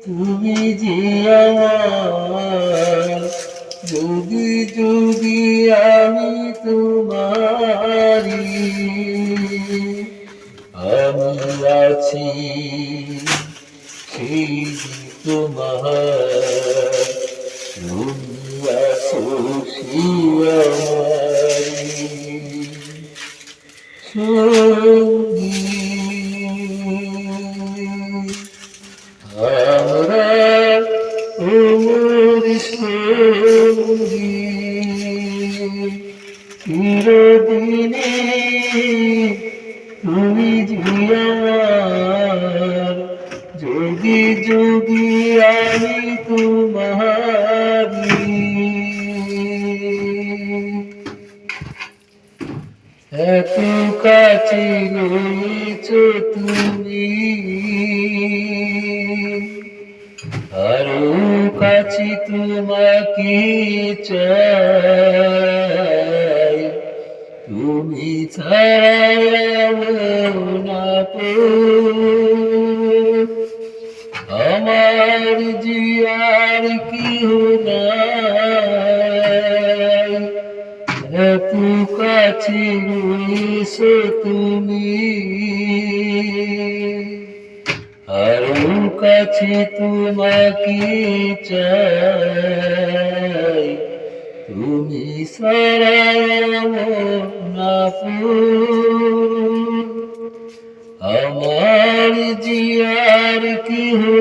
তুমি যে যদি যদি আমি তোমারি আমি আছি সেই তোমার। তুমি আছো সেই ওর সঙ্গী চিরদিনে তুমি জিয়ার যদি যদি আমি তোমারি এত কাছে রয়েছ তুমি আরও কাছে তোমাকে চাই। তুমি ছাড়া আমার জিয়ার কি কাছে রয়েছে তুমি। আরও কাছে তোমাকে চাই। তুমি আমার জিয়ার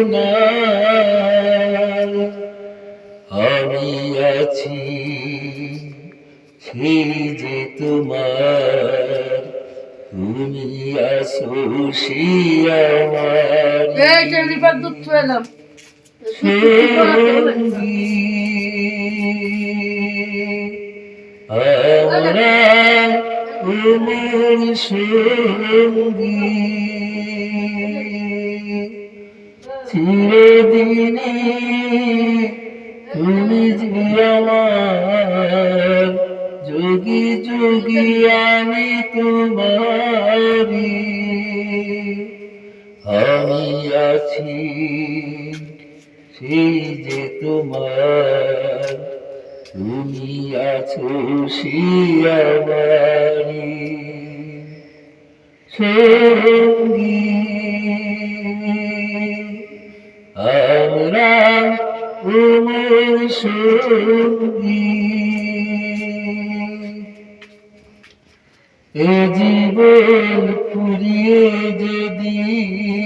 নাই। আমি আছি সেই যে তোমার তুমি আসো সেই আমার এই লিভার দুধ এলাম আমরা তোমার সঙ্গী চিরদিনে তুমি যে আমার যোগী যোগী আমি তোমারি। আমি আছি সেই যে তোমার। তুমি আছো আমারি। সঙ্গী। আমরা তোমার সঙ্গী। এ জীবন ফুরিয়ে যদি